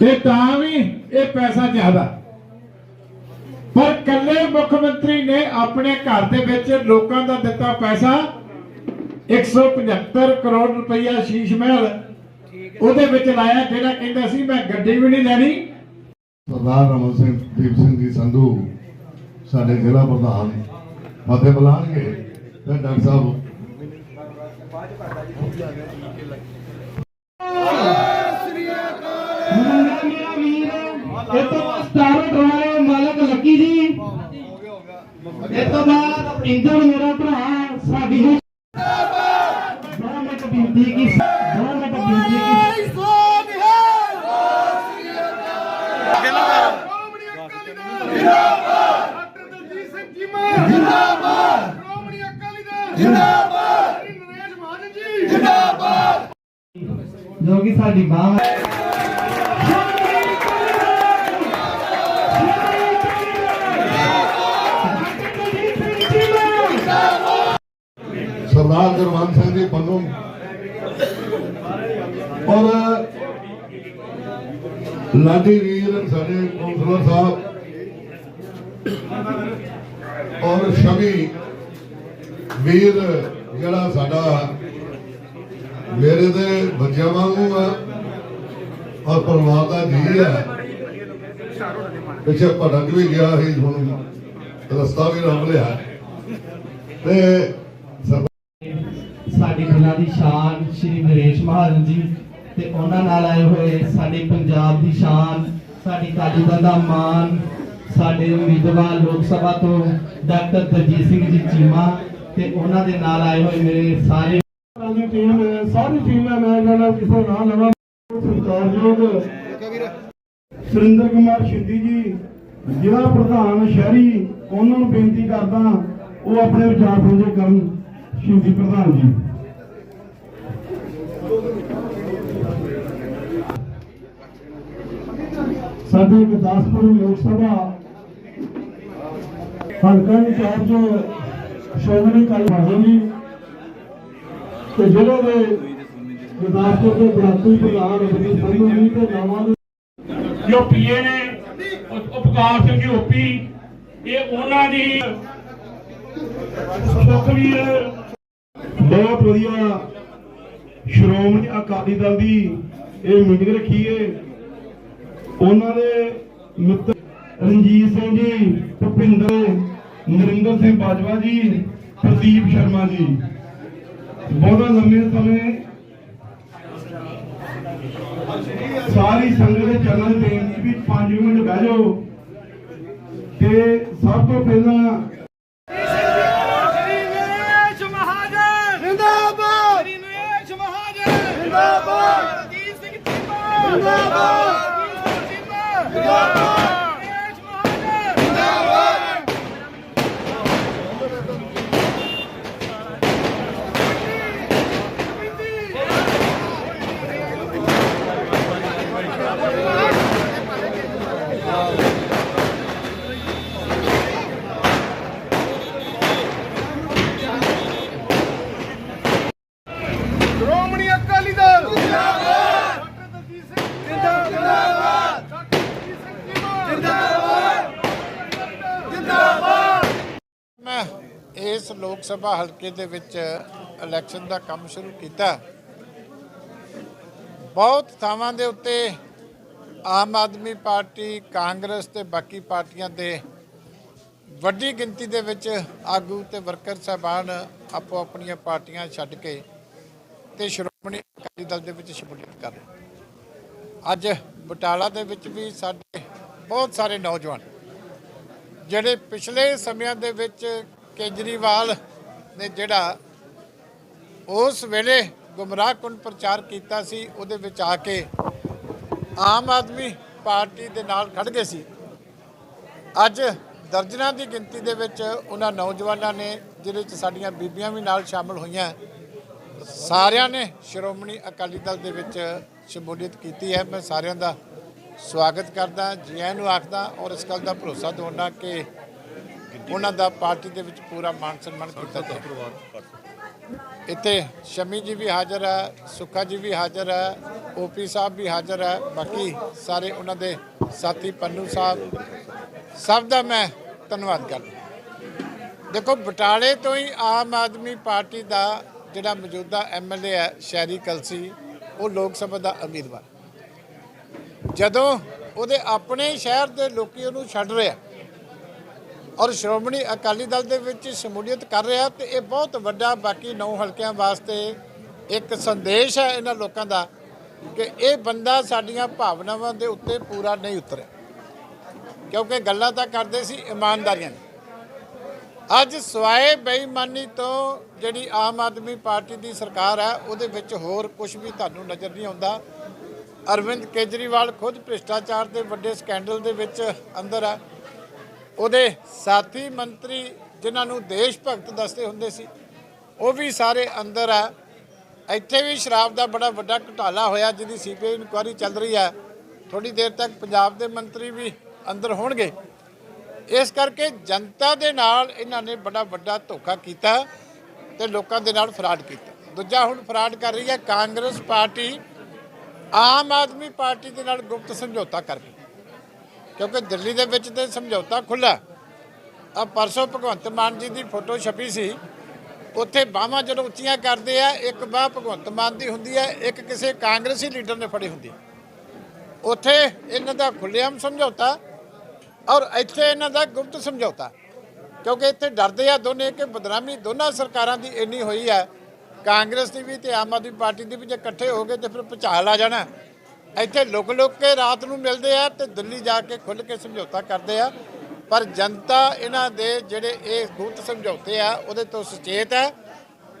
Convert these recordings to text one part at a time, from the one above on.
ਤੇ ਤਾਂ ਵੀ ਇਹ ਪੈਸਾ ਜ਼ਿਆਦਾ। ਪਰ ਕੱਲੇ ਮੁੱਖ ਮੰਤਰੀ ਨੇ ਆਪਣੇ ਘਰ ਦੇ ਵਿੱਚ ਲੋਕਾਂ ਦਾ ਦਿੱਤਾ ਪੈਸਾ 175 ਕਰੋੜ ਰੁਪਈਆ ਸ਼ੀਸ਼ ਮਹਿਲ ਉਹਦੇ ਵਿੱਚ ਲਾਇਆ, ਜਿਹੜਾ ਕਹਿੰਦਾ ਸੀ, ਮੈਂ ਗੱਡੀ ਵੀ ਨਹੀਂ ਲੈਣੀ। ਸਰਦਾਰ ਰਮਨ ਸਿੰਘ, ਦੀਪ ਸਿੰਘ ਜੀ ਸੰਧੂ, ਸਾਡੇ ਜ਼ਿਲ੍ਹਾ ਪ੍ਰਧਾਨ, ਫਤਿਹ ਬੁਲਾਣਗੇ ਤੇ ਡਾਕਟਰ ਸਾਹਿਬ ਜੀ ਜੋ ਕਿ ਸਾਡੀ ਮਾਂ ਹੈ ਸਰਦਾਰ ਗੁਰਵੰਤ ਸਿੰਘ ਜੀ ਪੰਨੂ ਔਰ ਲਾਡੀ ਵੀਰ ਸਾਡੇ ਕੌਂਸਲਰ ਸਾਹਿਬ ਔਰ ਸ਼ਮੀ ਵੀਰ ਜਿਹੜਾ ਸਾਡਾ ਮੇਰੇ ਦੇ ਬੱਚਿਆਂ ਵਾਂਗੂ ਆ ਔਰ ਪਰਿਵਾਰ ਦਾ ਜੀ ਹੈ ਪਿੱਛੇ ਭਟਕ ਵੀ ਗਿਆ ਸੀ, ਹੁਣ ਰਸਤਾ ਵੀ ਲੱਭ ਲਿਆ। ਤੇ ਸਾਡੀ ਫਿਲਮਾਂ ਦੀ ਸ਼ਾਨ ਸ਼੍ਰੀ ਨਰੇਸ਼ ਮਹਾਜਨ ਜੀ ਤੇ ਉਹਨਾਂ ਨਾਲ ਆਏ ਹੋਏ ਸਾਡੇ ਪੰਜਾਬ ਦੀ ਸ਼ਾਨ, ਸਾਡੀ ਕਾਲੀ ਦਾ ਮਾਣ, ਸਾਡੇ ਉਮੀਦਵਾਰ ਲੋਕ ਸਭਾ ਤੋਂ ਡਾਕਟਰ ਦਲਜੀਤ ਸਿੰਘ ਜੀ ਚੀਮਾ ਤੇ ਉਹਨਾਂ ਦੇ ਨਾਲ ਆਏ ਹੋਏ ਮੇਰੇ ਸਾਰੇ ਦੀ ਟੀਮ ਸਾਰੀ ਟੀਮ ਹੈ, ਮੈਂ ਕਹਿੰਦਾ ਕਿਸੇ ਨਾ ਲਵਾਂ ਸਰਕਾਰਯੋਗ ਸੁਰਿੰਦਰ ਕੁਮਾਰ ਸ਼ਿੰਦੀ ਜੀ, ਜ਼ਿਲ੍ਹਾ ਪ੍ਰਧਾਨ ਸ਼ਹਿਰੀ, ਉਹਨਾਂ ਨੂੰ ਬੇਨਤੀ ਕਰਦਾ, ਉਹ ਆਪਣੇ ਵਿਚਾਰ ਸਾਂਝੇ ਕਰਨ। ਸ਼ਿੰਦੀ ਪ੍ਰਧਾਨ ਜੀ। ਸਾਡੇ ਗੁਰਦਾਸਪੁਰ ਲੋਕ ਸਭਾ ਹਲਕਾ ਇੰਚਾਰਜ ਸ਼੍ਰੋਮਣੀ ਅਕਾਲੀ ਦਲ ਜੀ ਤੇ ਜਿਹੜੇ ਦੇ ਗੁਰਦਾਸਪੁਰ ਦੇ ਬਲਾਕੀ ਪ੍ਰਧਾਨ ਰਵੀ ਸੰਧੂ ਜੀ ਤੇ ਨਾਵਾਂ ਜੋ ਪੀਏ ਨੇ ਉਪ- ਉਪਕਾਰ ਸਿੰਘ ਜੀ ਓਪੀ ਇਹ ਉਹਨਾਂ ਦੀ ਸੁਖਵੀਰ ਬਹੁਤ ਵਧੀਆ ਸ਼੍ਰੋਮਣੀ ਅਕਾਲੀ ਦਲ ਦੀ ਇਹ ਮੀਟਿੰਗ ਰੱਖੀ ਏ ਉਹਨਾਂ ਦੇ ਮਿੱਤਰ ਰਣਜੀਤ ਸਿੰਘ ਜੀ ਭੁਪਿੰਦਰ ਨਰਿੰਦਰ ਸਿੰਘ ਬਾਜਵਾ ਜੀ ਪ੍ਰਦੀਪ ਸ਼ਰਮਾ ਜੀ। ਬਹੁਤ ਲੰਮੇ ਸਮੇਂ ਸਾਰੀ ਸੰਗਤ ਦੇ ਚਰਨਾਂ 'ਚ ਬੇਨਤੀ ਵੀ 5 ਮਿੰਟ ਬਹਿ ਜਾਓ। ਤੇ ਸਭ ਤੋਂ ਪਹਿਲਾਂ ਜਿੰਦਾਬਾਦ! ਜਿੰਦਾਬਾਦ ਦਲਜੀਤ ਸਿੰਘ ਚੀਮਾ ਜਿੰਦਾਬਾਦ ਦਲਜੀਤ ਸਿੰਘ ਚੀਮਾ ਜਿੰਦਾਬਾਦ ਨਰੇਸ਼ ਮਹਾਜਨ ਜਿੰਦਾਬਾਦ ਸ਼੍ਰੋਮਣੀ ਅਕਾਲੀ ਦਲ। ਜਿੰਦਾਬਾਦ ਇਸ ਲੋਕ ਸਭਾ ਹਲਕੇ ਦੇ ਵਿੱਚ ਇਲੈਕਸ਼ਨ ਦਾ ਕੰਮ ਸ਼ੁਰੂ ਕੀਤਾ। ਬਹੁਤ ਥਾਵਾਂ ਦੇ ਉੱਤੇ ਆਮ ਆਦਮੀ ਪਾਰਟੀ, ਕਾਂਗਰਸ ਤੇ ਬਾਕੀ ਪਾਰਟੀਆਂ ਦੇ ਵੱਡੀ ਗਿਣਤੀ ਦੇ ਵਿੱਚ ਆਗੂ ਤੇ ਵਰਕਰ ਸਾਹਿਬਾਨ ਆਪੋ ਆਪਣੀਆਂ ਪਾਰਟੀਆਂ ਛੱਡ ਕੇ ਤੇ ਸ਼੍ਰੋਮਣੀ ਅਕਾਲੀ ਦਲ ਦੇ ਵਿੱਚ ਸ਼ਮੂਲੀਅਤ ਕਰ ਰਹੇ ਅੱਜ ਬਟਾਲਾ ਦੇ ਵਿੱਚ ਵੀ ਸਾਡੇ ਬਹੁਤ ਸਾਰੇ ਨੌਜਵਾਨ, ਜਿਹੜੇ ਪਿਛਲੇ ਸਮਿਆਂ ਦੇ ਵਿੱਚ ਕੇਜਰੀਵਾਲ ਨੇ ਜਿਹੜਾ ਉਸ ਵੇਲੇ ਗੁੰਮਰਾਹਕੁਨ ਪ੍ਰਚਾਰ ਕੀਤਾ ਸੀ, ਉਹਦੇ ਵਿੱਚ ਆ ਕੇ ਆਮ ਆਦਮੀ ਪਾਰਟੀ ਦੇ ਨਾਲ ਖੜ ਗਏ ਸੀ। ਅੱਜ ਦਰਜਨਾਂ ਦੀ ਗਿਣਤੀ ਦੇ ਵਿੱਚ ਉਹਨਾਂ ਨੌਜਵਾਨਾਂ ਨੇ, ਜਿਹਦੇ ਵਿੱਚ ਸਾਡੀਆਂ ਬੀਬੀਆਂ ਵੀ ਨਾਲ ਸ਼ਾਮਲ ਹੋਈਆਂ, ਸਾਰਿਆਂ ਨੇ ਸ਼੍ਰੋਮਣੀ ਅਕਾਲੀ ਦਲ ਦੇ ਵਿੱਚ ਸ਼ਮੂਲੀਅਤ ਕੀਤੀ ਹੈ। ਮੈਂ ਸਾਰਿਆਂ ਦਾ ਸਵਾਗਤ ਕਰਦਾ ਜੀ ਆਇਆਂ ਨੂੰ ਆਖਦਾ ਔਰ ਇਸ ਗੱਲ ਦਾ ਭਰੋਸਾ ਦਿਵਾਉਣਾ ਕਿ ਉਹਨਾਂ ਦਾ ਪਾਰਟੀ ਦੇ ਵਿੱਚ ਪੂਰਾ ਮਾਨ ਸਨਮਾਨ ਕੀਤਾ ਜਾਏ ਇੱਥੇ ਸ਼ਮੀ ਜੀ ਵੀ ਹਾਜ਼ਰ ਹੈ ਸੁੱਖਾ ਜੀ ਵੀ ਹਾਜ਼ਰ ਹੈ ਓਪੀ ਸਾਹਿਬ ਵੀ ਹਾਜ਼ਰ ਹੈ ਬਾਕੀ ਸਾਰੇ ਉਹਨਾਂ ਦੇ ਸਾਥੀ ਪੰਨੂ ਸਾਹਿਬ। ਸਭ ਦਾ ਮੈਂ ਧੰਨਵਾਦ ਕਰਦਾ। ਦੇਖੋ ਬਟਾਲੇ ਤੋਂ ਹੀ ਆਮ ਆਦਮੀ ਪਾਰਟੀ ਦਾ ਜਿਹੜਾ ਮੌਜੂਦਾ ਐਮਐਲਏ ਹੈ ਸ਼ਹਿਰੀ ਕਲਸੀ ਉਹ ਲੋਕ ਸਭਾ ਦਾ ਉਮੀਦਵਾਰ। ਜਦੋਂ ਉਹਦੇ ਆਪਣੇ ਸ਼ਹਿਰ ਦੇ ਲੋਕੀ ਉਹਨੂੰ ਛੱਡ ਰਿਹਾ ਔਰ ਸ਼੍ਰੋਮਣੀ ਅਕਾਲੀ ਦਲ ਦੇ ਵਿੱਚ ਸ਼ਮੂਲੀਅਤ ਕਰ ਰਿਹਾ ਤੇ ਇਹ ਬਹੁਤ ਵੱਡਾ, ਬਾਕੀ ਨੌ ਹਲਕਿਆਂ ਵਾਸਤੇ ਇੱਕ ਸੰਦੇਸ਼ ਹੈ ਇਹਨਾਂ ਲੋਕਾਂ ਦਾ ਕਿ ਇਹ ਬੰਦਾ ਸਾਡੀਆਂ ਭਾਵਨਾਵਾਂ ਦੇ ਉੱਤੇ ਪੂਰਾ ਨਹੀਂ ਉਤਰਿਆ। ਕਿਉਂਕਿ ਗੱਲਾਂ ਤਾਂ ਕਰਦੇ ਸੀ ਇਮਾਨਦਾਰੀਆਂ ਅੱਜ ਸਵਾਏ ਬੇਈਮਾਨੀ ਤੋਂ ਜਿਹੜੀ ਆਮ ਆਦਮੀ ਪਾਰਟੀ ਦੀ ਸਰਕਾਰ ਹੈ, ਉਹਦੇ ਵਿੱਚ ਹੋਰ ਕੁਝ ਵੀ ਤੁਹਾਨੂੰ ਨਜ਼ਰ ਨਹੀਂ ਆਉਂਦਾ। ਅਰਵਿੰਦ ਕੇਜਰੀਵਾਲ ਖੁਦ ਭ੍ਰਿਸ਼ਟਾਚਾਰ ਦੇ ਵੱਡੇ ਸਕੈਂਡਲ ਦੇ ਵਿੱਚ ਅੰਦਰ ਆ ਉਹਦੇ ਸਾਥੀ ਮੰਤਰੀ ਜਿਨ੍ਹਾਂ ਨੂੰ ਦੇਸ਼ ਭਗਤ ਦੱਸਦੇ ਹੁੰਦੇ ਸੀ, ਉਹ ਵੀ ਸਾਰੇ ਅੰਦਰ ਆ। ਇੱਥੇ ਵੀ ਸ਼ਰਾਬ ਦਾ ਬੜਾ ਵੱਡਾ ਘੁਟਾਲਾ ਹੋਇਆ, ਜਿਹਦੀ ਸੀਬੀਆਈ ਇਨਕੁਆਇਰੀ ਚੱਲ ਰਹੀ ਹੈ ਥੋੜੀ ਦੇਰ ਤੱਕ ਪੰਜਾਬ ਦੇ ਮੰਤਰੀ ਵੀ ਅੰਦਰ ਹੋਣਗੇ। ਇਸ ਕਰਕੇ ਜਨਤਾ ਦੇ ਨਾਲ ਇਹਨਾਂ ਨੇ ਬੜਾ ਵੱਡਾ ਧੋਖਾ ਕੀਤਾ ਤੇ ਲੋਕਾਂ ਦੇ ਨਾਲ ਫਰਾਡ ਕੀਤਾ। ਦੂਜਾ ਹੁਣ ਫਰਾਡ ਕਰ ਰਹੀ ਹੈ, ਕਾਂਗਰਸ ਪਾਰਟੀ ਆਮ ਆਦਮੀ ਪਾਰਟੀ ਦੇ ਨਾਲ ਗੁਪਤ ਸਮਝੌਤਾ ਕਰ ਰਹੀ ਕਿਉਂਕਿ ਦਿੱਲੀ ਦੇ ਵਿੱਚ ਤੇ ਸਮਝੌਤਾ ਖੁੱਲਾ ਆ ਪਰਸੋਂ ਭਗਵੰਤ ਮਾਨ ਜੀ ਦੀ ਫੋਟੋ ਛਪੀ ਸੀ। ਉੱਥੇ ਬਾਹਾਂ ਜਦੋਂ ਉੱਚੀਆਂ ਕਰਦੇ ਆ, ਇੱਕ ਬਾਹ ਭਗਵੰਤ ਮਾਨ ਦੀ ਹੁੰਦੀ ਹੈ ਇੱਕ ਕਿਸੇ ਕਾਂਗਰਸੀ ਲੀਡਰ ਨੇ ਫੜੀ ਹੁੰਦੀ ਉੱਥੇ ਇਹਨਾਂ ਦਾ ਖੁੱਲ੍ਹੇਆਮ ਸਮਝੌਤਾ ਔਰ ਇੱਥੇ ਇਹਨਾਂ ਦਾ ਗੁਪਤ ਸਮਝੌਤਾ। ਕਿਉਂਕਿ ਇੱਥੇ ਡਰਦੇ ਆ ਦੋਨੇ ਕਿ ਬਦਨਾਮੀ ਦੋਨਾਂ ਸਰਕਾਰਾਂ ਦੀ ਇੰਨੀ ਹੋਈ ਹੈ ਕਾਂਗਰਸ ਦੀ ਵੀ ਤੇ ਆਮ ਆਦਮੀ ਪਾਰਟੀ ਦੀ ਵੀ ਜੇ ਇਕੱਠੇ ਹੋ ਗਏ ਤੇ ਫਿਰ ਭੁਚਾਲ ਆ ਜਾਣਾ। ਇੱਥੇ ਲੁਕ ਲੁਕ ਕੇ ਰਾਤ ਨੂੰ ਮਿਲਦੇ ਆ ਤੇ ਦਿੱਲੀ ਜਾ ਕੇ ਖੁੱਲ ਕੇ ਸਮਝੌਤਾ ਕਰਦੇ ਆ। ਪਰ ਜਨਤਾ ਇਹਨਾਂ ਦੇ ਜਿਹੜੇ ਇਹ ਗੁਪਤ ਸਮਝੌਤੇ ਆ ਉਹਦੇ ਤੋਂ ਸੁਚੇਤ ਹੈ।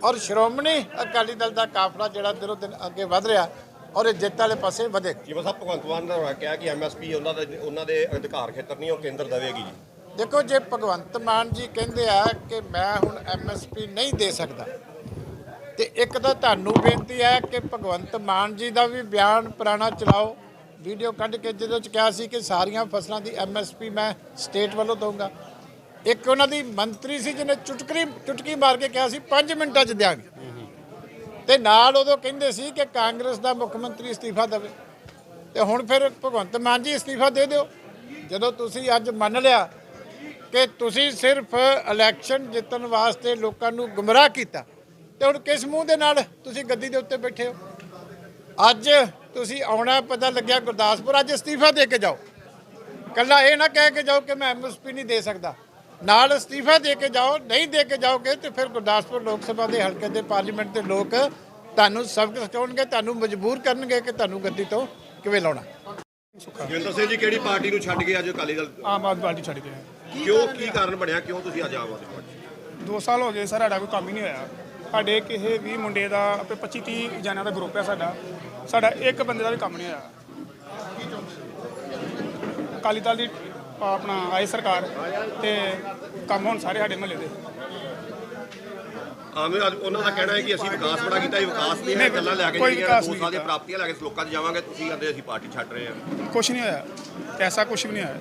ਔਰ ਸ਼੍ਰੋਮਣੀ ਅਕਾਲੀ ਦਲ ਦਾ ਕਾਫਲਾ ਜਿਹੜਾ ਦਿਨੋਂ ਦਿਨ ਅੱਗੇ ਵਧ ਰਿਹਾ ਔਰ ਇਹ ਜਿੱਤ ਵਾਲੇ ਪਾਸੇ ਵਧੇਗਾ ਜਿਵੇਂ ਸਾਹਿਬ ਭਗਵੰਤ ਮਾਨ ਨੇ ਕਿਹਾ ਕਿ ਐਮਐਸਪੀ ਉਹਨਾਂ ਦੇ ਉਹਨਾਂ ਦੇ ਅਧਿਕਾਰ ਖੇਤਰ ਨਹੀਂ ਉਹ ਕੇਂਦਰ ਦੇਵੇਗੀ ਜੀ। ਦੇਖੋ ਜੇ ਭਗਵੰਤ ਮਾਨ ਜੀ ਕਹਿੰਦੇ ਆ ਕਿ ਮੈਂ ਹੁਣ ਐਮਐਸਪੀ ਨਹੀਂ ਦੇ ਸਕਦਾ ਤੇ ਇੱਕ ਤਾਂ ਤੁਹਾਨੂੰ ਬੇਨਤੀ ਹੈ ਕਿ ਭਗਵੰਤ ਮਾਨ ਜੀ ਦਾ ਵੀ ਬਿਆਨ ਪੁਰਾਣਾ ਚਲਾਓ। ਵੀਡੀਓ ਕੱਢ ਕੇ ਜਿਹਦੇ 'ਚ ਕਿਹਾ ਸੀ ਕਿ ਸਾਰੀਆਂ ਫਸਲਾਂ ਦੀ ਐਮਐਸਪੀ ਮੈਂ ਸਟੇਟ ਵੱਲੋਂ ਦਊਂਗਾ। ਇੱਕ ਉਹਨਾਂ ਦੀ ਮੰਤਰੀ ਸੀ ਜਿਹਨੇ ਚੁਟਕਰੀ ਚੁਟਕੀ ਮਾਰ ਕੇ ਕਿਹਾ ਸੀ 5 ਮਿੰਟਾਂ 'ਚ ਦਿਆਂਗੇ। ਤੇ ਨਾਲ ਉਦੋਂ ਕਹਿੰਦੇ ਸੀ ਕਿ ਕਾਂਗਰਸ ਦਾ ਮੁੱਖ ਮੰਤਰੀ ਅਸਤੀਫਾ ਦੇਵੇ। ਤੇ ਹੁਣ ਫਿਰ ਭਗਵੰਤ ਮਾਨ ਜੀ ਅਸਤੀਫਾ ਦੇ ਦਿਓ। ਜਦੋਂ ਤੁਸੀਂ ਅੱਜ ਮੰਨ ਲਿਆ ਕਿ ਤੁਸੀਂ ਸਿਰਫ ਇਲੈਕਸ਼ਨ ਜਿੱਤਣ ਵਾਸਤੇ ਲੋਕਾਂ ਨੂੰ ਗੁੰਮਰਾਹ ਕੀਤਾ ਤੇ ਹੁਣ ਕਿਸ ਮੂੰਹ ਦੇ ਨਾਲ ਤੁਸੀਂ ਗੱਦੀ ਦੇ ਉੱਤੇ ਬੈਠੇ ਹੋ? ਅੱਜ ਤੁਸੀਂ ਆਉਣਾ ਪਤਾ ਲੱਗਿਆ ਗੁਰਦਾਸਪੁਰ ਅੱਜ ਅਸਤੀਫਾ ਦੇ ਕੇ ਜਾਓ। ਕੱਲਾ ਇਹ ਨਾ ਕਹਿ ਕੇ ਜਾਓ ਕਿ ਮੈਂ ਐਮਐਸਪੀ ਨਹੀਂ ਦੇ ਸਕਦਾ। ਨਾਲ ਅਸਤੀਫਾ ਦੇ ਕੇ ਜਾਓ ਨਹੀਂ ਦੇ ਕੇ ਜਾਓਗੇ ਤੇ ਫਿਰ ਗੁਰਦਾਸਪੁਰ ਲੋਕ ਸਭਾ ਦੇ ਹਲਕੇ ਦੇ ਪਾਰਲੀਮੈਂਟ ਦੇ ਲੋਕ ਤੁਹਾਨੂੰ ਸਬਕ ਸਿਖਾਉਣਗੇ ਤੁਹਾਨੂੰ ਮਜਬੂਰ ਕਰਨਗੇ ਕਿ ਤੁਹਾਨੂੰ ਗੱਦੀ ਤੋਂ ਕਿਵੇਂ ਲਾਉਣਾ। ਜਗਿੰਦਰ ਸਿੰਘ ਜੀ ਕਿਹੜੀ ਪਾਰਟੀ ਨੂੰ ਛੱਡ ਕੇ ਅੱਜ ਅਕਾਲੀ ਦਲ ਆਮ ਆਦਮੀ ਪਾਰਟੀ ਛੱਡ ਗਏ ਕਿਉਂ ਕੀ ਕਾਰਨ ਬਣਿਆ? ਕਿਉਂ ਤੁਸੀਂ ਅੱਜ ਆਮ ਆਦਮੀ ਪਾਰਟੀ ਸਾਲ ਹੋ ਗਏ ਸਰ ਸਾਡਾ ਕੋਈ ਕੰਮ ਹੀ ਨਹੀਂ ਹੋਇਆ। ਸਾਡੇ ਕਿਸੇ ਵੀ ਮੁੰਡੇ ਦਾ ਆਪੇ 25 30 ਜਣਿਆਂ ਦਾ ਗਰੁੱਪ ਹੈ ਸਾਡਾ। ਸਾਡਾ ਇੱਕ ਬੰਦੇ ਦਾ ਵੀ ਕੰਮ ਨਹੀਂ ਹੋਇਆ। ਅਕਾਲੀ ਦਲ ਦੀ ਆਪਣਾ ਆਈ ਸਰਕਾਰ ਤੇ ਕੰਮ ਹੁਣ ਸਾਰੇ ਸਾਡੇ ਮਹੱਲੇ ਦੇ। ਆਮ ਆਦਮੀ ਉਹਨਾਂ ਦਾ ਕਹਿਣਾ ਹੈ ਕਿ ਅਸੀਂ ਵਿਕਾਸ ਬੜਾ ਕੀਤਾ ਇਹ ਵਿਕਾਸ ਨਹੀਂ, ਗੱਲਾਂ ਲੈ ਕੇ ਜਿਹੜੀਆਂ ਵਿਕਾਸ ਦੋ ਨਹੀਂ ਸਾਲ ਦੀਆਂ। ਪ੍ਰਾਪਤੀਆਂ ਲੈ ਕੇ ਲੋਕਾਂ 'ਚ ਜਾਵਾਂਗੇ ਤੁਸੀਂ ਕਹਿੰਦੇ ਅਸੀਂ ਪਾਰਟੀ ਛੱਡ ਰਹੇ ਹਾਂ। ਕੁਛ ਨਹੀਂ ਹੋਇਆ। ਐਸਾ ਕੁਛ ਵੀ ਨਹੀਂ ਹੋਇਆ।